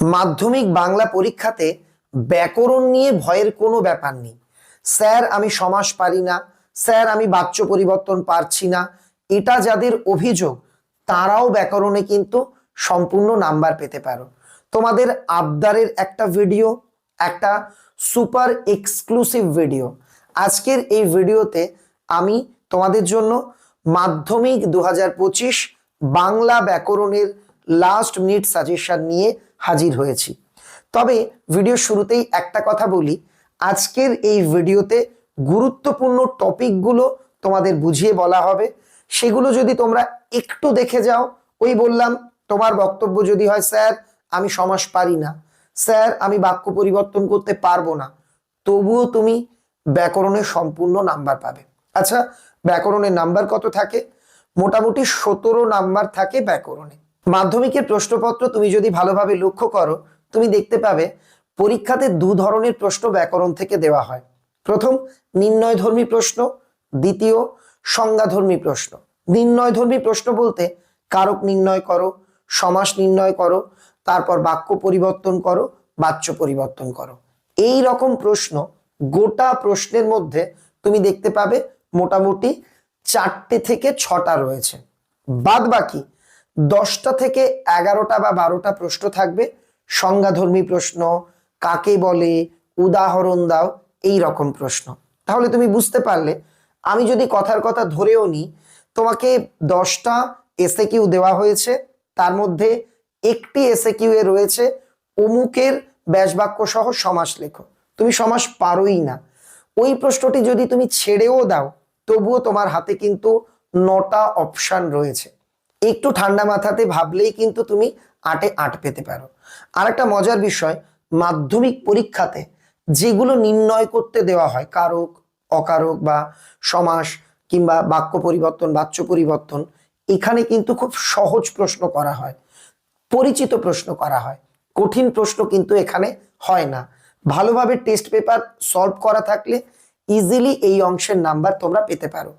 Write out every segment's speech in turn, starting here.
মাধ্যমিক বাংলা পরীক্ষাতে ব্যাকরণ নিয়ে ভয়ের কোনো ব্যাপার নেই। স্যার, আমি সমাস পারি না। স্যার, আমি বাচ্য পরিবর্তন পারছি না। এটা যাদের অভিযোগ, তারাও ব্যাকরণে কিন্তু সম্পূর্ণ নাম্বার পেতে পারো। তোমাদের আবদারের একটা ভিডিও, একটা সুপার এক্সক্লুসিভ ভিডিও। আজকের এই ভিডিওতে আমি তোমাদের জন্য মাধ্যমিক দু হাজার পঁচিশ বাংলা ব্যাকরণের লাস্ট মিনিট সাজেশন নিয়ে হাজির হয়েছি। তবে ভিডিও শুরুতেই একটা কথা বলি, আজকের এই ভিডিওতে গুরুত্বপূর্ণ টপিকগুলো তোমাদের বুঝিয়ে বলা হবে। সেগুলো যদি তোমরা একটু দেখে যাও, ওই বললাম, তোমার বক্তব্য যদি হয়, স্যার, আমি সমাস পারি না। স্যার, আমি বাক্য পরিবর্তন করতে পারব না। তবুও তুমি ব্যাকরণের সম্পূর্ণ নাম্বার পাবে। আচ্ছা ব্যাকরণের নাম্বার কত থাকে? মোটামুটি সতেরো নাম্বার থাকে ব্যাকরণে। মাধ্যমিকের প্রশ্নপত্র তুমি যদি ভালোভাবে লক্ষ্য করো, তুমি দেখতে পাবে পরীক্ষাতে দু ধরনের প্রশ্ন ব্যাকরণ থেকে দেওয়া হয়। প্রথম, নির্ণয়ধর্মী প্রশ্ন। দ্বিতীয়, সংজ্ঞাধর্মী প্রশ্ন। নির্ণয়ধর্মী প্রশ্ন বলতে কারক নির্ণয় করো, সমাস নির্ণয় করো, তারপর বাক্য পরিবর্তন করো, বাচ্য পরিবর্তন করো। এই রকম প্রশ্ন গোটা প্রশ্নের মধ্যে তুমি দেখতে পাবে মোটামুটি চারটে থেকে ছটা রয়েছে। বাদ বাকি দশটা থেকে এগারোটা বা বারোটা প্রশ্ন থাকবে। সংজ্ঞাধর্মী প্রশ্ন, কাকে বলে, উদাহরণ দাও, এই রকম প্রশ্ন। তাহলে তুমি বুঝতে পারলে। আমি যদি কথার কথা ধরেও নিই তোমাকে দশটা এসে কিউ দেওয়া হয়েছে। তার মধ্যে একটি এসে কিউ এ রয়েছে, অমুকের ব্যাসবাক্য সহ সমাস লেখো। তুমি সমাস পারোই না। ওই প্রশ্নটি যদি তুমি ছেড়েও দাও, তবুও তোমার হাতে কিন্তু নটা অপশান রয়েছে। একটু ঠান্ডা মাথাতে ভাবলেই কিন্তু তুমি আটে আট পেতে পারো। আর একটা মজার বিষয়, মাধ্যমিক পরীক্ষাতে যেগুলো নির্ণয় করতে দেওয়া হয়, কারক, অকারক বা সমাস কিংবা বাক্য পরিবর্তন, বাচ্য পরিবর্তন, এখানে কিন্তু খুব সহজ প্রশ্ন করা হয়, পরিচিত প্রশ্ন করা হয়, কঠিন প্রশ্ন কিন্তু এখানে হয় না। ভালোভাবে টেস্ট পেপার সলভ করা থাকলে ইজিলি এই অংশের নাম্বার তোমরা পেতে পারো।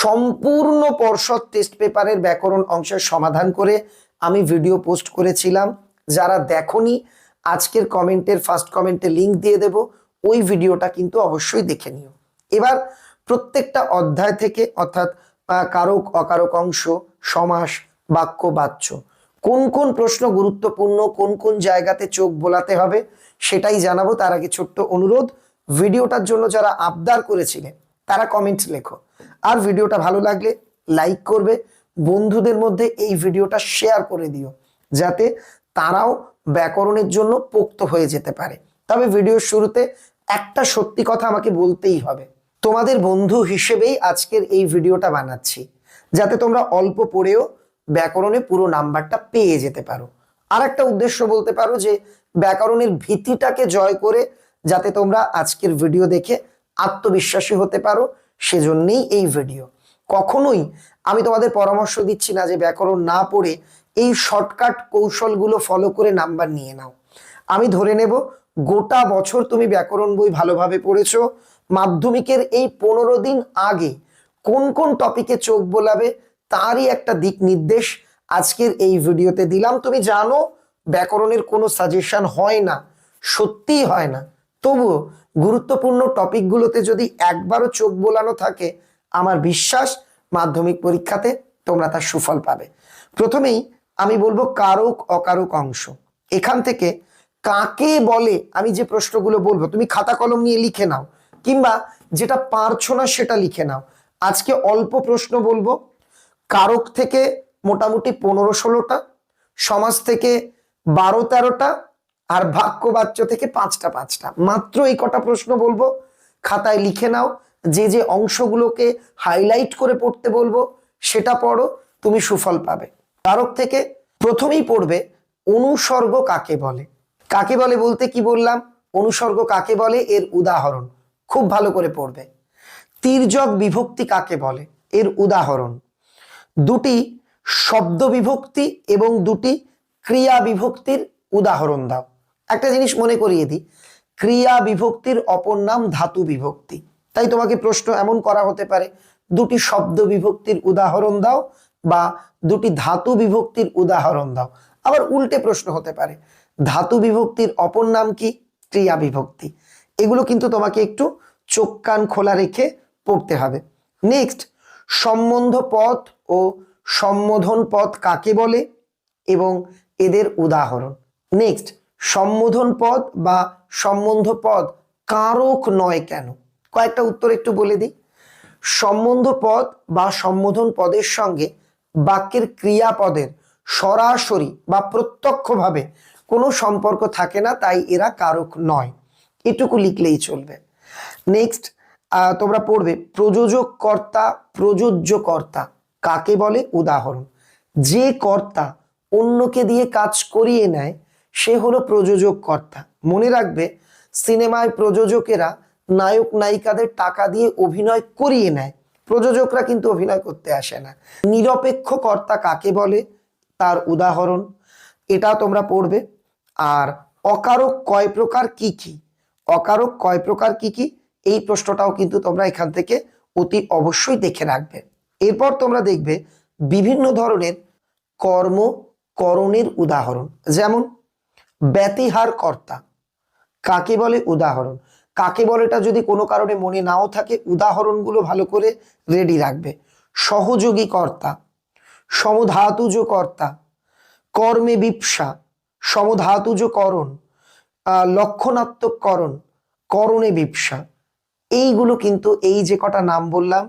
সম্পূর্ণ পর্ষদ টেস্ট পেপারের ব্যাকরণ অংশের সমাধান করে আমি ভিডিও পোস্ট করেছিলাম। যারা দেখনি, আজকের কমেন্টের ফার্স্ট কমেন্টে লিংক দিয়ে দেব। ওই ভিডিওটা কিন্তু অবশ্যই দেখে নিও। এবার প্রত্যেকটা অধ্যায় থেকে অর্থাৎ কারক, অকারক অংশ, সমাস, বাক্য, বাচ্য, কোন কোন প্রশ্ন গুরুত্বপূর্ণ, কোন কোন জায়গাতে চোখ বোলাতে হবে, সেটাই জানাব। তার আগে ছোট্ট অনুরোধ ভিডিওটার জন্য যারা আবদার করেছিলেন, তারা কমেন্ট লেখো। আর ভিডিওটা ভালো লাগলে লাইক করবে, বন্ধুদের মধ্যে এই ভিডিওটা শেয়ার করে দিও, যাতে তারাও ব্যাকরণের জন্য পোক্ত হয়ে যেতে পারে। তবে ভিডিওর শুরুতে একটা সত্যি কথা আমাকে বলতেই হবে। তোমাদের বন্ধু হিসেবেই আজকের এই ভিডিওটা বানাচ্ছি, যাতে তোমরা অল্প পড়েও ব্যাকরণে পুরো নাম্বারটা পেয়ে যেতে পারো। আর একটা উদ্দেশ্য বলতে পারো যে, ব্যাকরণের ভীতিটাকে জয় করে যাতে তোমরা আজকের ভিডিও দেখে আত্মবিশ্বাসী হতে পারো, সেজন্যই এই ভিডিও। কখনোই আমি তোমাদের পরামর্শ দিচ্ছি না যে ব্যাকরণ না পড়ে এই শর্টকাট কৌশলগুলো ফলো করে নাম্বার নিয়ে নাও। আমি ধরে নেব, গোটা বছর তুমি ব্যাকরণ বই ভালোভাবে পড়েছ, মাধ্যমিকের এই পনেরো দিন আগে কোন কোন টপিকে চোখ বোলাবে তারই একটা দিক নির্দেশ আজকের এই ভিডিওতে দিলাম। তুমি জানো, ব্যাকরণের কোনো সাজেশন হয় না, সত্যিই হয় না। তবুও গুরুত্বপূর্ণ টপিকগুলোতে যদি একবারও চোখ বোলানো থাকে, আমার বিশ্বাস মাধ্যমিক পরীক্ষাতে তোমরা তার সুফল পাবে। প্রথমেই আমি বলব কারক অকারক অংশ। এখান থেকে কাকে বলে আমি যে প্রশ্নগুলো বলব, তুমি খাতা কলম নিয়ে লিখে নাও, কিংবা যেটা পারছ না সেটা লিখে নাও। আজকে অল্প প্রশ্ন বলব, কারক থেকে মোটামুটি পনেরো ষোলোটা, সমাজ থেকে বারো তেরোটা আর বাক্য বাচ্য থেকে পাঁচটা পাঁচটা। মাত্র এই কটা প্রশ্ন বলব, খাতায় লিখে নাও, যে যে অংশগুলোকে হাইলাইট করে পড়তে বলব, সেটা পড়ো, তুমি সুফল পাবে। কারক থেকে প্রথমেই পড়বে, অনুসর্গ কাকে বলে? কাকে বলে বলতে কি বললাম? অনুসর্গ কাকে বলে? এর উদাহরণ। খুব ভালো করে পড়বে। তির্যক বিভক্তি কাকে বলে? এর উদাহরণ। দুটি শব্দ বিভক্তি এবং দুটি ক্রিয়া বিভক্তির উদাহরণ দাও। একটা জিনিস মনে করিয়ে দিই। ক্রিয়া বিভক্তির অপর নাম ধাতু বিভক্তি। তাই তোমাকে প্রশ্ন এমন করা হতে পারে, দুটি শব্দ বিভক্তির উদাহরণ দাও বা দুটি ধাতু বিভক্তির উদাহরণ দাও। আবার উল্টে প্রশ্ন হতে পারে, ধাতু বিভক্তির অপর নাম কি? ক্রিয়া বিভক্তি। এগুলো কিন্তু তোমাকে একটু চোখ কান খোলা রেখে পড়তে হবে। নেক্সট সম্বন্ধ পথ ও সম্বোধন পথ কাকে বলে এবং এদের উদাহরণ। নেক্সট সম্বোধন পদ বা সম্বন্ধ পদ কারক নয় কেন? কয়েকটা উত্তর একটু বলে দিই। সম্বন্ধ পদ বা সম্বোধন পদের সঙ্গে বাক্যের ক্রিয়াপদের সরাসরি বা প্রত্যক্ষভাবে কোনো সম্পর্ক থাকে না, তাই এরা কারক নয়। এটুকু লিখলেই চলবে। নেক্সট তোমরা পড়বে প্রযোজক কর্তা প্রযোজ্য কর্তা কাকে বলে? উদাহরণ, যে কর্তা অন্যকে দিয়ে কাজ করিয়ে নেয় সে হলো প্রযোজক কর্তা মনে রাখবে, সিনেমায় প্রযোজকেরা নায়ক নায়িকাদের টাকা দিয়ে অভিনয় করিয়ে নেয়। প্রযোজকরা কিন্তু অভিনয় করতে আসে না। নিরপেক্ষ কর্তা কাকে বলে? তার উদাহরণ, এটা তোমরা পড়বে। আর অকারক কয় প্রকার কি কি? অকারক কয় প্রকার কি কি? এই প্রশ্নটাও কিন্তু তোমরা এখান থেকে অতি অবশ্যই দেখে রাখবে। এরপর তোমরা দেখবে বিভিন্ন ধরনের কর্ম করণের উদাহরণ। যেমন ব্যতিহার কর্তা কাকে বলে উদাহরণ? কাকে বলেটা যদি কোনো কারণে মনে নাও থাকে, উদাহরণগুলো ভালো করে রেডি রাখবে। সহযোগী কর্তা সমধাতুজ কর্তা কর্মে বিপসা সমধাতুজ করণ লক্ষণাত্মক করণ করণে বিপসা। এইগুলো কিন্তু এই যে কটা নাম বললাম,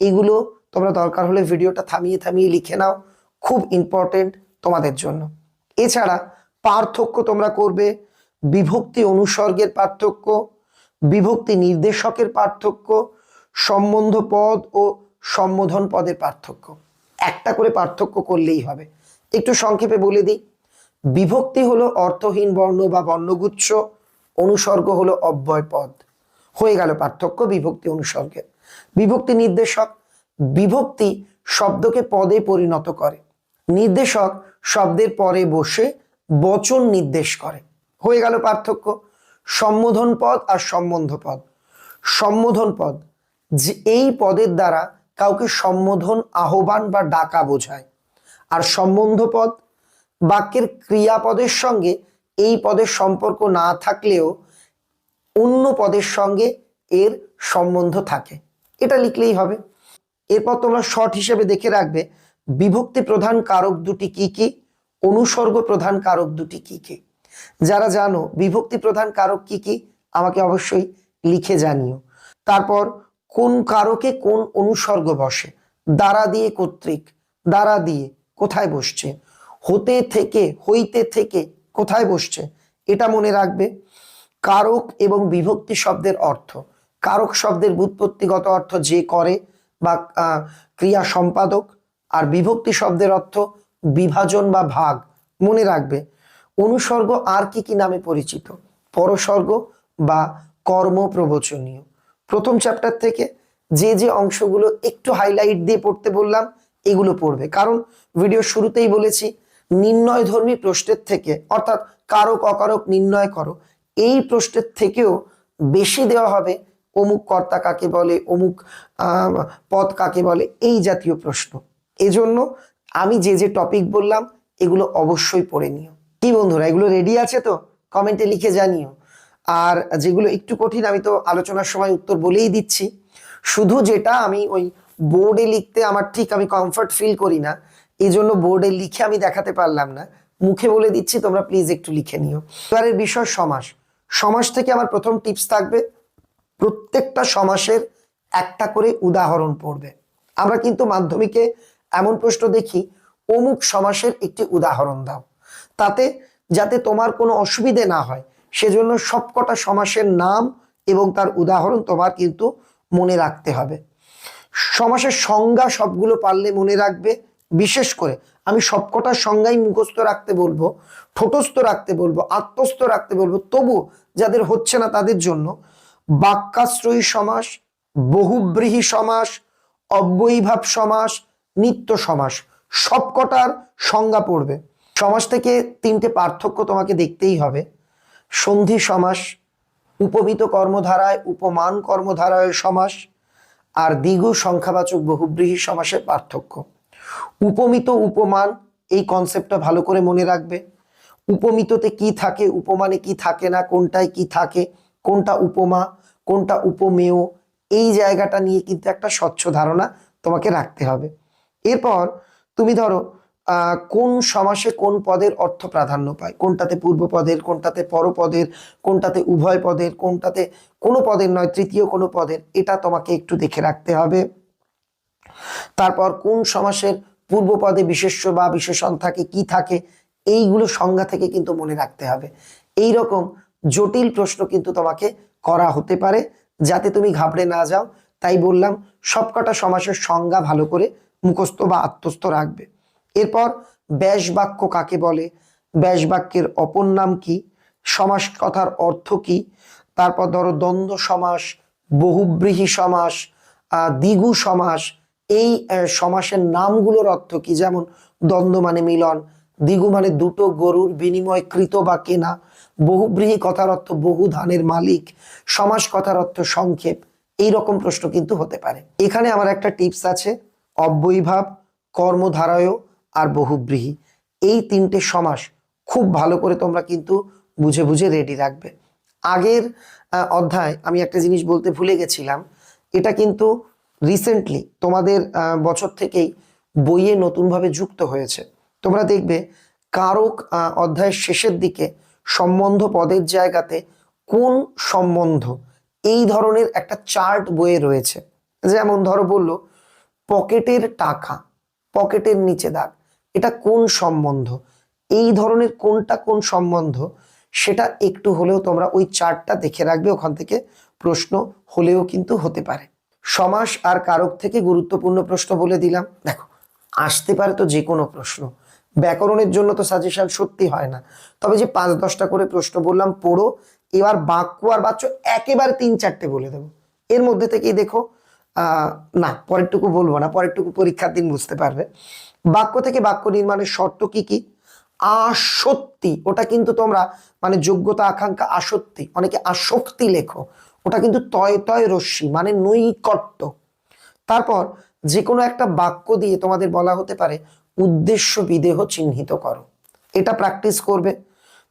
এগুলো তোমরা দরকার হলে ভিডিওটা থামিয়ে থামিয়ে লিখে নাও। খুব ইম্পর্টেন্ট তোমাদের জন্য। এছাড়া পার্থক্য তোমরা করবে। বিভক্তি অনুসর্গের পার্থক্য, বিভক্তি নির্দেশকের পার্থক্য, সম্বন্ধ পদ ও সম্বোধন পদের পার্থক্য। একটা করে পার্থক্য করলেই হবে। একটু সংক্ষেপে বলে দিই। বিভক্তি হলো অর্থহীন বর্ণ বা বর্ণগুচ্ছ, অনুসর্গ হলো অব্যয় পদ। হয়ে গেল পার্থক্য বিভক্তি অনুসর্গের। বিভক্তি নির্দেশক, বিভক্তি শব্দকে পদে পরিণত করে। নির্দেশক শব্দের পরে বসে বচন নির্দেশ করে। হয়ে গেল পার্থক্য। সম্বোধন পদ আর সম্বন্ধ পদ। সম্বোধন পদ যে এই পদের দ্বারা কাউকে সম্বোধন, আহ্বান বা ডাকা বোঝায়। আর সম্বন্ধ পদ বাক্যের ক্রিয়াপদের সঙ্গে এই পদের সম্পর্ক না থাকলেও অন্য পদের সঙ্গে এর সম্বন্ধ থাকে। এটা লিখলেই হবে। এরপর তোমরা শর্ট হিসেবে দেখে রাখবে, বিভক্তি প্রধান কারক দুটি কি কি? অনুসর্গ প্রধান কারক দুটি কি কি? যারা জানো বিভক্তি প্রধান কারক কি কি, আমাকে অবশ্যই লিখে জানিও। তারপর, কোন কারকে কোন অনুসর্গ বসে? দ্বারা দিয়ে কর্তৃক, দ্বারা দিয়ে কোথায় বসছে? হতে থেকে, হইতে থেকে কোথায় বসছে? এটা মনে রাখবে। কারক এবং বিভক্তি শব্দের অর্থ। কারক শব্দের বুৎপত্তিগত অর্থ যে করে বা ক্রিয়া সম্পাদক। আর বিভক্তি শব্দের অর্থ বিভাজন বা ভাগ মনে রাখবে। অনুসর্গ আর কি কি নামে পরিচিত? পরসর্গ বা কর্ম প্রবচনীয় প্রথম চ্যাপ্টার থেকে যে যে অংশগুলো একটু হাইলাইট দিয়ে পড়তে বললাম, এগুলো পড়বে। কারণ ভিডিও শুরুতেই বলেছি নির্ণয় ধর্মী প্রশ্নের থেকে, অর্থাৎ কারক অকারক নির্ণয় করো। এই প্রশ্নের থেকেও বেশি দেওয়া হবে অমুক কর্তা কাকে বলে, অমুক পদ কাকে বলে, এই জাতীয় প্রশ্ন। এজন্য আমি যে যে টপিক বললাম, এগুলো অবশ্যই পড়ে নিও। কি বন্ধুরা, এগুলো রেডি আছে তো? কমেন্টে লিখে জানিও। আর যেগুলো একটু কঠিন, আমি তো আলোচনার সময় উত্তর বলেই দিচ্ছি। শুধু যেটা আমি ওই বোর্ডে লিখতে আমার ঠিক আমি কমফর্ট ফিল করি না, এই জন্য বোর্ডে লিখে আমি দেখাতে পারলাম না। মুখে বলে দিচ্ছি, তোমরা প্লিজ একটু লিখে নিও। এবারের বিষয় সমাস। সমাস থেকে আমার প্রথম টিপস থাকবে, প্রত্যেকটা সমাসের একটা করে উদাহরণ পড়বে। আমরা কিন্তু মাধ্যমিকে এমন প্রশ্ন দেখি, অমুক সমাসের একটি উদাহরণ দাও। তাতে যাতে তোমার কোনো অসুবিধে না হয়, সেজন্য সবকটা সমাসের নাম এবং তার উদাহরণ তোমার কিন্তু মনে রাখতে হবে। সমাসের সংজ্ঞা সবগুলো পারলে মনে রাখবে, বিশেষ করে আমি সবকটার সংজ্ঞাই মুখস্থ রাখতে বলব ঠোঁটস্থ রাখতে বলব, আত্মস্থ রাখতে বলব, তবু যাদের হচ্ছে না তাদের জন্য বাক্যাশ্রয়ী সমাস, বহুব্রীহী সমাস, অব্যয়ীভাব সমাস নিত্য সমাস, সবকটার সংজ্ঞা পড়বে। সমাস থেকে তিনটে পার্থক্য তোমাকে দেখতেই হবে। সন্ধি সমাস, উপমিত কর্মধারায় উপমান কর্মধারায় সমাস, আর দ্বিগু সংখ্যাবাচক বহুব্রীহী সমাসের পার্থক্য। উপমিত উপমান, এই কনসেপ্টটা ভালো করে মনে রাখবে। উপমিততে কি থাকে, উপমানে কি থাকে না, কোনটায় কি থাকে, কোনটা উপমা, কোনটা উপমেয়, এই জায়গাটা নিয়ে কিন্তু একটা স্বচ্ছ ধারণা তোমাকে রাখতে হবে। এরপর তুমি ধরো কোন সমাসে কোন পদের অর্থ প্রাধান্য পায়? কোনটাতে পূর্ব পদের, কোনটাতে পরপদের কোনটাতে উভয় পদের, কোনটাতে কোনো পদের নয়, তৃতীয় কোনো পদের, এটা তোমাকে একটু দেখে রাখতে হবে। তারপর কোন সমাসের পূর্ব পদে বিশেষ্য বা বিশেষণ থাকে কি থাকে, এইগুলো সংজ্ঞা থেকে কিন্তু মনে রাখতে হবে। এই রকম জটিল প্রশ্ন কিন্তু তোমাকে করা হতে পারে, যাতে তুমি ঘাবড়ে না যাও। তাই বললাম, সবকটা সমাসের সংজ্ঞা ভালো করে মুখস্থ বা আত্মস্থ রাখবে। এরপর ব্যাস বাক্য কাকে বলে? ব্যাস বাক্যের অপর নাম কি? সমাস কথার অর্থ কি? তারপর ধরো দ্বন্দ্ব সমাস, বহুব্রীহি সমাস দ্বিগু সমাস, এই সমাসের নামগুলোর অর্থ কি? যেমন দ্বন্দ্ব মানে মিলন, দ্বিগু মানে দুটো গরুর বিনিময় কৃত বা কেনা, বহুব্রীহি কথার অর্থ বহু ধানের মালিক, সমাস কথার অর্থ সংক্ষেপ, এই রকম প্রশ্ন কিন্তু হতে পারে। এখানে আমার একটা টিপস আছে। অব্যয়ীভাব কর্মধারয় আর বহুব্রীহি। এই তিনটে সমাস খুব ভালো করে তোমরা কিন্তু বুঝে বুঝে রেডি রাখবে আগের অধ্যায় আমি একটা জিনিস বলতে ভুলে গেছিলাম। এটা কিন্তু রিসেন্টলি তোমাদের বছর থেকেই বইয়ে নতুনভাবে যুক্ত হয়েছে। তোমরা দেখবে কারক অধ্যায়ের শেষের দিকে সম্বন্ধ পদের জায়গাতে কোন সম্বন্ধ, এই ধরনের একটা চার্ট বইয়ে রয়েছে। যেমন ধরো বলল পকেটের টাকা, পকেটের নিচে দাগ। এটা কোন সম্বন্ধ? এই ধরনের কোনটা কোন সম্বন্ধ? সেটা একটু হলেও তোমরা ওই চার্টটা দেখে রাখবে, ওখান থেকে প্রশ্ন হলেও কিন্তু হতে পারে। সমাস আর কারক থেকে গুরুত্বপূর্ণ প্রশ্ন বলে দিলাম। দেখো, আসতে পারে তো যে কোনো প্রশ্ন। ব্যাকরণের জন্য তো সাজেশন সত্যি হয় না। তবে যে পাঁচ দশটা করে প্রশ্ন বললাম, পড়ো, এবার বাক্য আর বাচ্চ একেবারে তিন চারটে বলে দেবো। এর মধ্যে থেকেই দেখো না, পরেরটুকু বলব না, পরেরটুকু পরীক্ষার দিন বুঝতে পারবে। বাক্য থেকে বাক্য নির্মাণের শর্ত কি কি? আসক্তি, ওটা কিন্তু তোমরা মানে যোগ্যতা, আকাঙ্ক্ষা, আসক্তি, অনেকে আসক্তি লেখো, ওটা কিন্তু তয় তয় রশ্মি মানে নৈকট্য। তারপর যে কোনো একটা বাক্য দিয়ে তোমাদের বলা হতে পারে, উদ্দেশ্য বিদেহ চিহ্নিত করো। এটা প্র্যাকটিস করবে।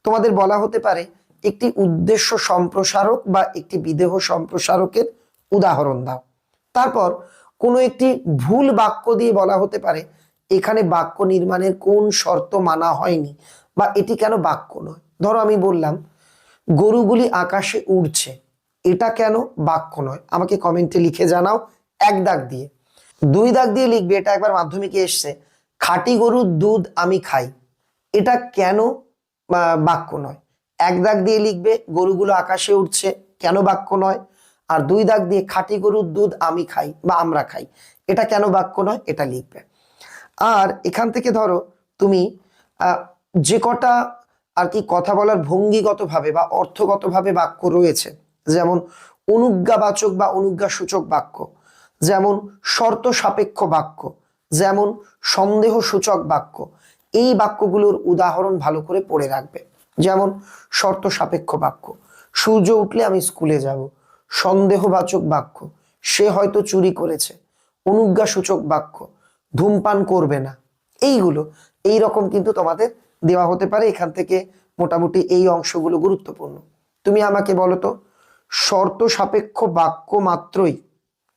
তোমাদের বলা হতে পারে, একটি উদ্দেশ্য সম্প্রসারক বা একটি বিদেহ সম্প্রসারকের উদাহরণ দাও। তারপর কোনো একটি ভুল বাক্য দিয়ে বলা হতে পারে, এখানে বাক্য নির্মাণের কোন শর্ত মানা হয়নি বা এটি কেন বাক্য নয়? ধরো আমি বললাম, গরুগুলি আকাশে উড়ছে, এটা কেন বাক্য নয়? আমাকে কমেন্টে লিখে জানাও এক দাগ দিয়ে। দুই দাগ দিয়ে লিখবে, এটা একবার মাধ্যমিকে এসছে, খাঁটি গরুর দুধ আমি খাই, এটা কেন বাক্য নয়? এক দাগ দিয়ে লিখবে, গরুগুলো আকাশে উঠছে কেন বাক্য নয়? আর দুই দাগ দিয়ে খাঁটি গরুর দুধ আমি খাই বা আমরা খাই। এটা কেন বাক্য নয়? এটা লিখবে। আর এখান থেকে ধরো তুমি যে কটা আর কি কথা বলার ভঙ্গিগতভাবে বা অর্থগতভাবে বাক্য রয়েছে, যেমন অনুজ্ঞাবাচক বা অনুজ্ঞা সূচক বাক্য, যেমন শর্ত সাপেক্ষ বাক্য, যেমন সন্দেহ সূচক বাক্য, এই বাক্যগুলোর উদাহরণ ভালো করে পড়ে রাখবে। যেমন শর্ত সাপেক্ষ বাক্য, সূর্য উঠলে আমি স্কুলে যাব সন্দেহবাচক বাক্য। সে হয়তো চুরি করেছে। অনুজ্ঞা সূচক বাক্য। ধূমপান করবে না। এইগুলো এই রকম কিন্তু তোমাদের দেওয়া হতে পারে। এখান থেকে মোটামুটি এই অংশগুলো গুরুত্বপূর্ণ। তুমি আমাকে বলো তো, শর্ত সাপেক্ষ বাক্য মাত্রই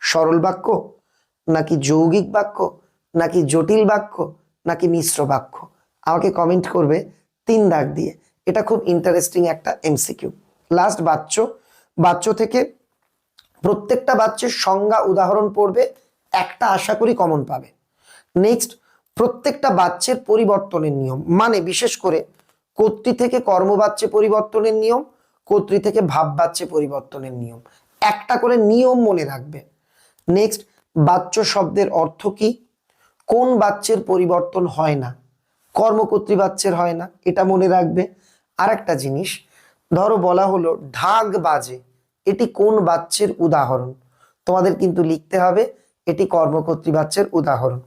সরল বাক্য? নাকি যৌগিক বাক্য? নাকি জটিল বাক্য? নাকি মিশ্র বাক্য? আমাকে কমেন্ট করবে তিন দাগ দিয়ে। এটা খুব ইন্টারেস্টিং একটা এমসিকিউ লাস্ট বাচ্চ বাচ্চ থেকে প্রত্যেকটা বাচ্চের সংজ্ঞা উদাহরণ পড়বে, একটা আশা করি কমন পাবে। নেক্সট প্রত্যেকটা বাচ্চের পরিবর্তনের নিয়ম মানে বিশেষ করে কর্তৃ থেকে কর্মবাচ্যে পরিবর্তনের নিয়ম, কর্তৃ থেকে ভাব বাচ্যে পরিবর্তনের নিয়ম। একটা করে নিয়ম মনে রাখবে। নেক্সট বাচ্য শব্দের অর্থ কি? কোন বাচ্চের পরিবর্তন হয় না? কর্মকর্তৃ বাচ্চের হয় না? এটা মনে রাখবে। আর একটা জিনিস, ধরো বলা হলো, ঢাক বাজে। এটি কোন বাচ্চের উদাহরণ? তোমাদের কিন্তু লিখতে হবে, এটি কর্মকর্তৃ বাচ্চের উদাহরণ।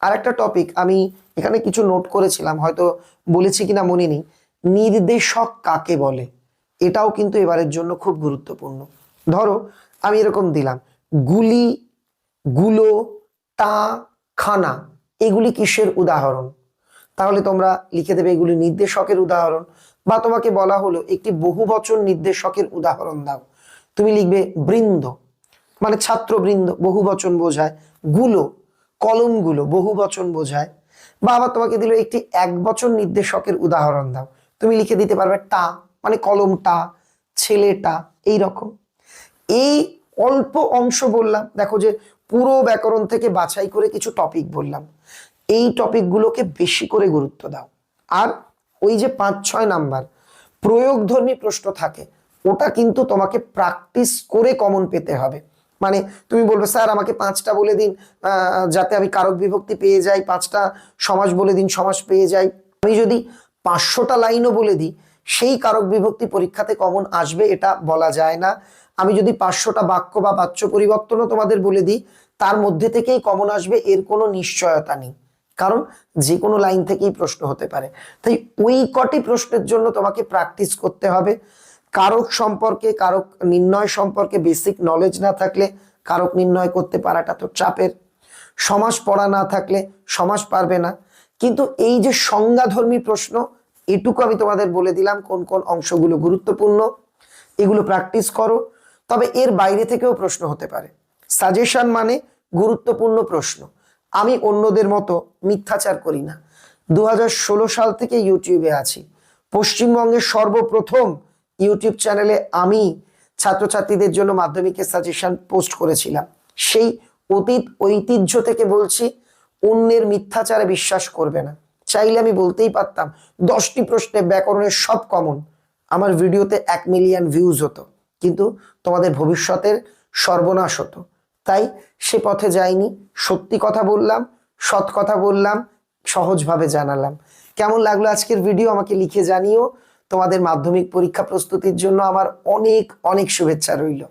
আর একটা টপিক আমি এখানে কিছু নোট করেছিলাম, হয়তো বলেছি কিনা মনে নেই। নির্দেশক কাকে বলে? এটাও কিন্তু এবারের জন্য খুব গুরুত্বপূর্ণ। ধরো, আমি এরকম দিলাম, গুলি, গুলো টা খানা, এগুলি কিসের উদাহরণ? তাহলে তোমরা লিখে দেবে এগুলি নির্দেশকের উদাহরণ, বা তোমাকে বলা হলো একটি বহুবচন নির্দেশকের উদাহরণ দাও। তুমি লিখবে বৃন্দ মানে ছাত্রবৃন্দ, বহু বচন বোঝায়, গুলো কলমগুলো বহু বচন বোঝায়। বা আবার তোমাকে দিল একটি এক বচন নির্দেশকের উদাহরণ দাও। তুমি লিখে দিতে পারবে টা মানে কলমটা ছেলেটা এই রকম। এই অল্প অংশ বললাম, দেখো যে পুরো ব্যাকরণ থেকে বাছাই করে কিছু টপিক বললাম। এই টপিকগুলোকে বেশি করে গুরুত্ব দাও। আর ওই যে পাঁচ, ছয় নাম্বার, প্রয়োগধর্মী প্রশ্ন থাকে। ওটা কিন্তু তোমাকে প্র্যাকটিস করে কমন পেতে হবে। মানে তুমি বলবে, স্যার, আমাকে পাঁচটা বলে দিন যাতে আমি কারক বিভক্তি পেয়ে যাই, পাঁচটা সমাজ বলে দিন সমাজ পেয়ে যাই। আমি যদি পাঁচশোটা লাইনও বলে দিই, সেই কারক বিভক্তি পরীক্ষাতে কমন আসবে, এটা বলা যায় না। আমি যদি পাঁচশোটা বাক্য বা বাচ্য পরিবর্তনও তোমাদের বলে দিই, তার মধ্যে থেকেই কমন আসবে, এর কোনো নিশ্চয়তা নেই। কারণ যে কোনো লাইন থেকেই প্রশ্ন হতে পারে। তাই ওই কটি প্রশ্নের জন্য তোমাকে প্র্যাকটিস করতে হবে। কারক সম্পর্কে, কারক নির্ণয় সম্পর্কে বেসিক নলেজ না থাকলে কারক নির্ণয় করতে পারাটা তো চাপের। সমাজ পড়া না থাকলে সমাজ পারবে না। কিন্তু এই যে সংজ্ঞাধর্মী প্রশ্ন, এটুকু আমি তোমাদের বলে দিলাম কোন কোন অংশগুলো গুরুত্বপূর্ণ। এগুলো প্র্যাকটিস করো। তবে এর বাইরে থেকেও প্রশ্ন হতে পারে। সাজেশন মানে গুরুত্বপূর্ণ প্রশ্ন। আমি অন্যদের মতো মিথ্যাচার করি না। দু হাজার ষোলো সাল থেকে ইউটিউবে আছি। পশ্চিমবঙ্গের সর্বপ্রথম ইউটিউব চ্যানেলে আমি ছাত্রছাত্রীদের জন্য মাধ্যমিকের সাজেশন পোস্ট করেছিলাম। সেই অতীত ঐতিহ্য থেকে বলছি, অন্যের মিথ্যাচারে বিশ্বাস করবে না। চাইলে আমি বলতেই পারতাম, দশটি প্রশ্নে ব্যাকরণের সব কমন আমার ভিডিওতে এক মিলিয়ন ভিউজ হতো, কিন্তু তোমাদের ভবিষ্যতের সর্বনাশ হতো। তাই সে পথে যাইনি, সত্যি কথা বললাম, সৎ কথা বললাম, সহজভাবে জানালাম। কেমন লাগল আজকের ভিডিও আমাকে লিখে জানিও। তোমাদের মাধ্যমিক পরীক্ষা প্রস্তুতির জন্য আমার অনেক অনেক শুভেচ্ছা রইল।